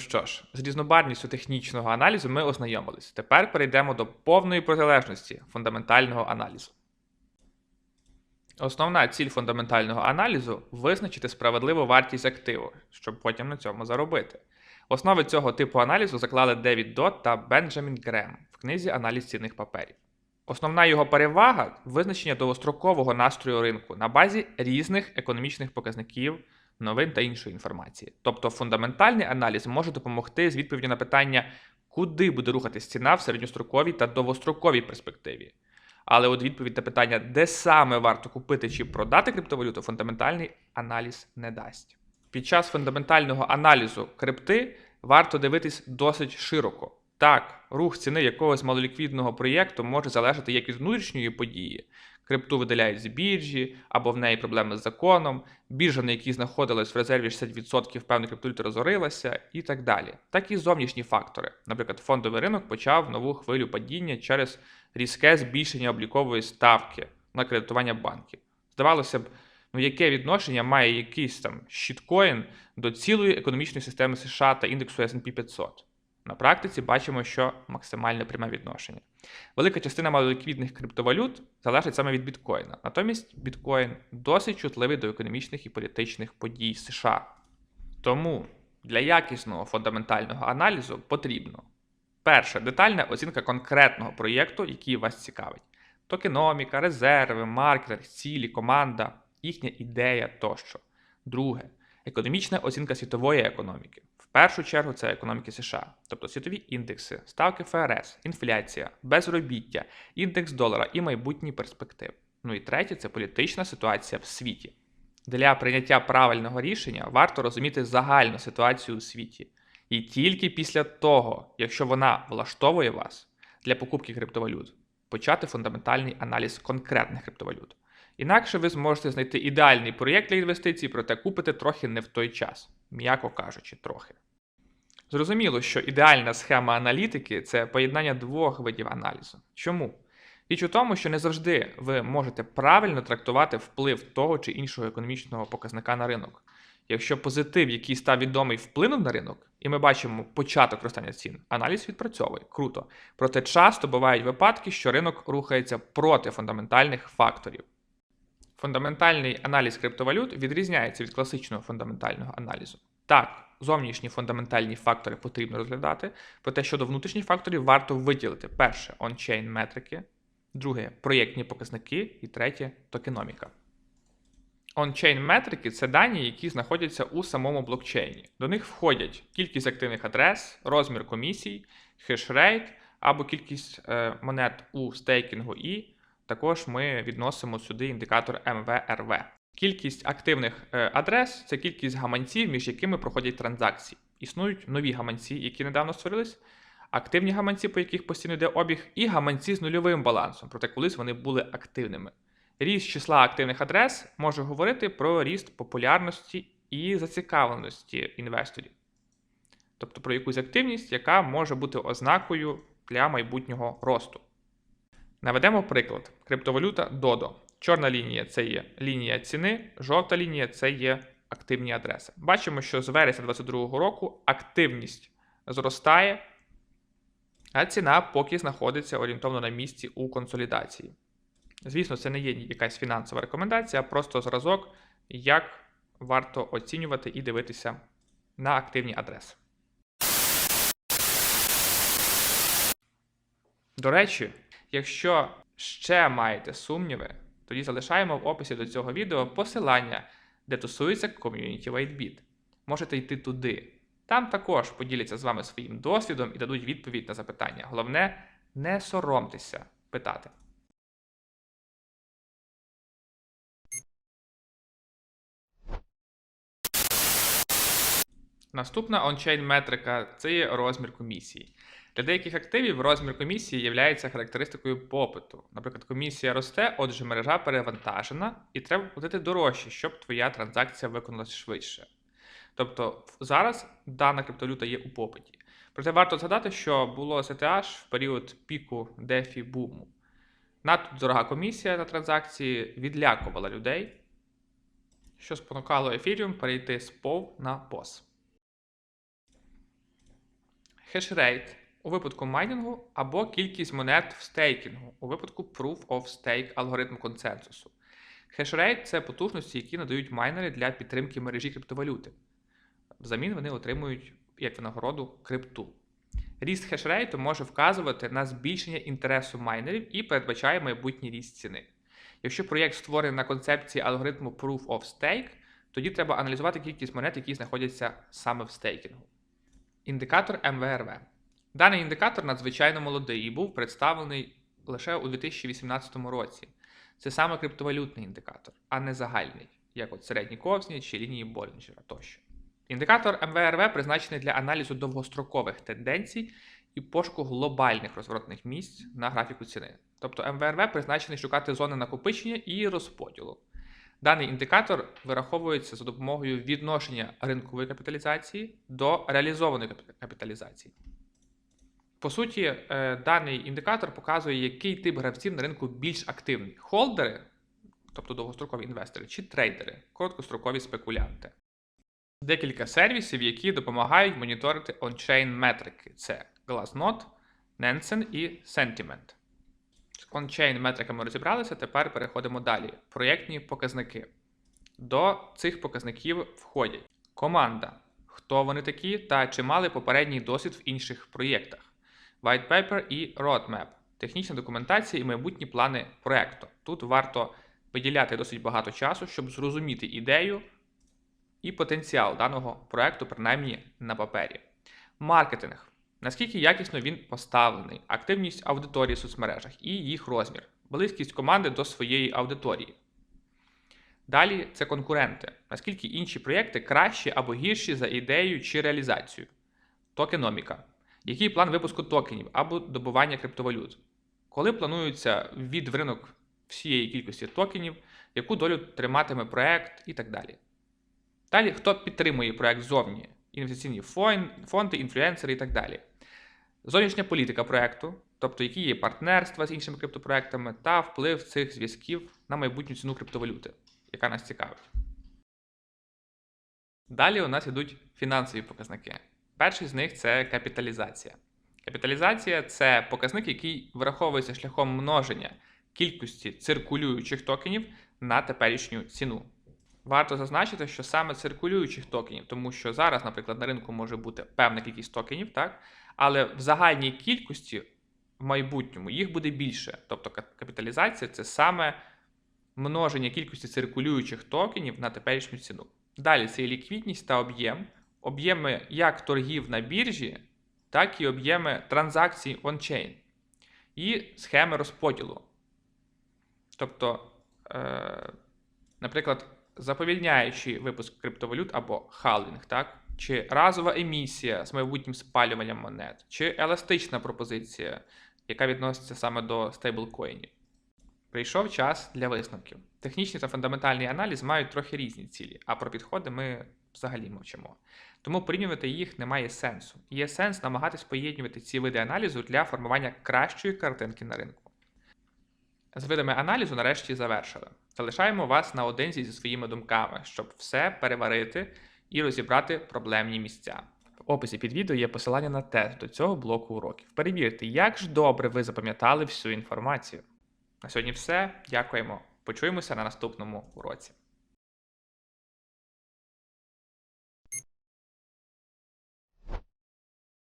Що ж, з різнобарністю технічного аналізу ми ознайомились. Тепер перейдемо до повної протилежності фундаментального аналізу. Основна ціль фундаментального аналізу визначити справедливу вартість активу, щоб потім на цьому заробити. Основи цього типу аналізу заклали Девід Дот та Бенджамін Грем в книзі Аналіз цінних паперів. Основна його перевага визначення довгострокового настрою ринку на базі різних економічних показників, новин та іншої інформації. Тобто фундаментальний аналіз може допомогти з відповіддю на питання, куди буде рухатись ціна в середньостроковій та довгостроковій перспективі. Але от відповідь на питання, де саме варто купити чи продати криптовалюту, фундаментальний аналіз не дасть. Під час фундаментального аналізу крипти варто дивитись досить широко. Так, рух ціни якогось малоліквідного проєкту може залежати як від внутрішньої події. Крипту видаляють з біржі, або в неї проблеми з законом, біржа, на якій знаходилась в резерві 60% певної криптовалюти розорилася, і так далі. Так і зовнішні фактори. Наприклад, фондовий ринок почав нову хвилю падіння через різке збільшення облікової ставки на кредитування банків. Здавалося б, ну яке відношення має якийсь там щіткоін до цілої економічної системи США та індексу S&P 500? На практиці бачимо, що максимальне пряме відношення. Велика частина малоліквідних криптовалют залежить саме від біткоїна. Натомість біткоін досить чутливий до економічних і політичних подій США. Тому для якісного фундаментального аналізу потрібно перше детальна оцінка конкретного проєкту, який вас цікавить: токеноміка, резерви, маркетинг, цілі, команда, їхня ідея тощо. Друге економічна оцінка світової економіки. Першу чергу це економіки США, тобто світові індекси, ставки ФРС, інфляція, безробіття, індекс долара і майбутні перспективи. Ну і третє це політична ситуація в світі. Для прийняття правильного рішення варто розуміти загальну ситуацію у світі. І тільки після того, якщо вона влаштовує вас для покупки криптовалют, почати фундаментальний аналіз конкретних криптовалют. Інакше ви зможете знайти ідеальний проєкт для інвестицій, проте купите трохи не в той час, м'яко кажучи, трохи. Зрозуміло, що ідеальна схема аналітики це поєднання двох видів аналізу. Чому? Річ у тому, що не завжди ви можете правильно трактувати вплив того чи іншого економічного показника на ринок. Якщо позитив, який став відомий, вплинув на ринок, і ми бачимо початок ростання цін, аналіз відпрацьовує круто. Проте часто бувають випадки, що ринок рухається проти фундаментальних факторів. Фундаментальний аналіз криптовалют відрізняється від класичного фундаментального аналізу. Так, зовнішні фундаментальні фактори потрібно розглядати, проте щодо внутрішніх факторів варто виділити перше ончейн метрики, друге проєктні показники і третє токеноміка. On-chain метрики це дані, які знаходяться у самому блокчейні. До них входять кількість активних адрес, розмір комісій, хешрейт або кількість е, монет у стейкінгу і також ми відносимо сюди індикатор МВРВ. Кількість активних е, адрес це кількість гаманців, між якими проходять транзакції. Існують нові гаманці, які недавно створились, активні гаманці, по яких постійно йде обіг, і гаманці з нульовим балансом, проте колись вони були активними. Ріст числа активних адрес може говорити про ріст популярності і зацікавленості інвесторів, тобто про якусь активність, яка може бути ознакою для майбутнього росту. Наведемо приклад: криптовалюта Dodo. Чорна лінія це є лінія ціни, жовта лінія це є активні адреси. Бачимо, що з вересня 2022 року активність зростає, а ціна поки знаходиться орієнтовно на місці у консолідації. Звісно, це не є якась фінансова рекомендація, а просто зразок, як варто оцінювати і дивитися на активні адреси. До речі, якщо ще маєте сумніви, тоді залишаємо в описі до цього відео посилання, де тусується ком'юніті WhiteBit. Можете йти туди. Там також поділяться з вами своїм досвідом і дадуть відповідь на запитання. Головне, не соромтеся питати. Наступна ончейн метрика це є розмір комісії. Для деяких активів розмір комісії є характеристикою попиту. Наприклад, комісія росте, отже, мережа перевантажена, і треба платити дорожче, щоб твоя транзакція виконалась швидше. Тобто зараз дана криптовалюта є у попиті. Проте варто згадати, що було CTH в період піку дефі буму. Надто дорога комісія на транзакції відлякувала людей, що спонукало Ethereum перейти з POV на POS. Хешрейт у випадку майнінгу або кількість монет в стейкінгу у випадку Proof of Stake алгоритму консенсусу. Хешрейт це потужності, які надають майнери для підтримки мережі криптовалюти. Взамін вони отримують як винагороду крипту. Ріст хешрейту може вказувати на збільшення інтересу майнерів і передбачає майбутній ріст ціни. Якщо проєкт створений на концепції алгоритму Proof of Stake, тоді треба аналізувати кількість монет, які знаходяться саме в стейкінгу. Індикатор МВРВ. Даний індикатор надзвичайно молодий і був представлений лише у 2018 році. Це саме криптовалютний індикатор, а не загальний, як от середні ковзні чи лінії Болінджера тощо. Індикатор МВРВ призначений для аналізу довгострокових тенденцій і пошуку глобальних розворотних місць на графіку ціни. Тобто МВРВ призначений шукати зони накопичення і розподілу. Даний індикатор вираховується за допомогою відношення ринкової капіталізації до реалізованої капіталізації. По суті, е, даний індикатор показує, який тип гравців на ринку більш активний: холдери, тобто довгострокові інвестори, чи трейдери, короткострокові спекулянти. Декілька сервісів, які допомагають моніторити ончейн метрики: це Glassnode, Nansen і Sentiment. З ончейн метриками розібралися, тепер переходимо далі. Проєктні показники. До цих показників входять команда, хто вони такі та чи мали попередній досвід в інших проєктах, white paper і roadmap, технічна документація і майбутні плани проєкту. Тут варто виділяти досить багато часу, щоб зрозуміти ідею і потенціал даного проєкту, принаймні на папері. Маркетинг. Наскільки якісно він поставлений, активність аудиторії в соцмережах і їх розмір, близькість команди до своєї аудиторії. Далі це конкуренти. Наскільки інші проєкти кращі або гірші за ідеєю чи реалізацією. Токеноміка. Який план випуску токенів або добування криптовалют? Коли планується ввід в ринок всієї кількості токенів, яку долю триматиме проєкт і так далі. Далі, хто підтримує проєкт зовні? Інвестиційні фонди, інфлюенсери і так далі. Зовнішня політика проєкту, тобто які є партнерства з іншими криптопроектами та вплив цих зв'язків на майбутню ціну криптовалюти, яка нас цікавить. Далі у нас йдуть фінансові показники. Перший з них це капіталізація. Капіталізація це показник, який враховується шляхом множення кількості циркулюючих токенів на теперішню ціну. Варто зазначити, що саме циркулюючих токенів, тому що зараз, наприклад, на ринку може бути певна кількість токенів, так? Але в загальній кількості в майбутньому їх буде більше. Тобто капіталізація це саме множення кількості циркулюючих токенів на теперішню ціну. Далі це і ліквідність та об'єм, об'єми як торгів на біржі, так і об'єми транзакцій ончейн, і схеми розподілу. Тобто, е, наприклад, заповільняючи випуск криптовалют або халвінг, так? Чи разова емісія з майбутнім спалюванням монет, чи еластична пропозиція, яка відноситься саме до стейблкоїнів. Прийшов час для висновків. Технічний та фундаментальний аналіз мають трохи різні цілі, а про підходи ми взагалі мовчимо. Тому порівнювати їх немає сенсу. Є сенс намагатись поєднувати ці види аналізу для формування кращої картинки на ринку. З видами аналізу нарешті завершили. Залишаємо вас наодинці зі своїми думками, щоб все переварити і розібрати проблемні місця. В описі під відео є посилання на тест до цього блоку уроків. Перевірте, як ж добре ви запам'ятали всю інформацію. На сьогодні все. Дякуємо. Почуємося на наступному уроці.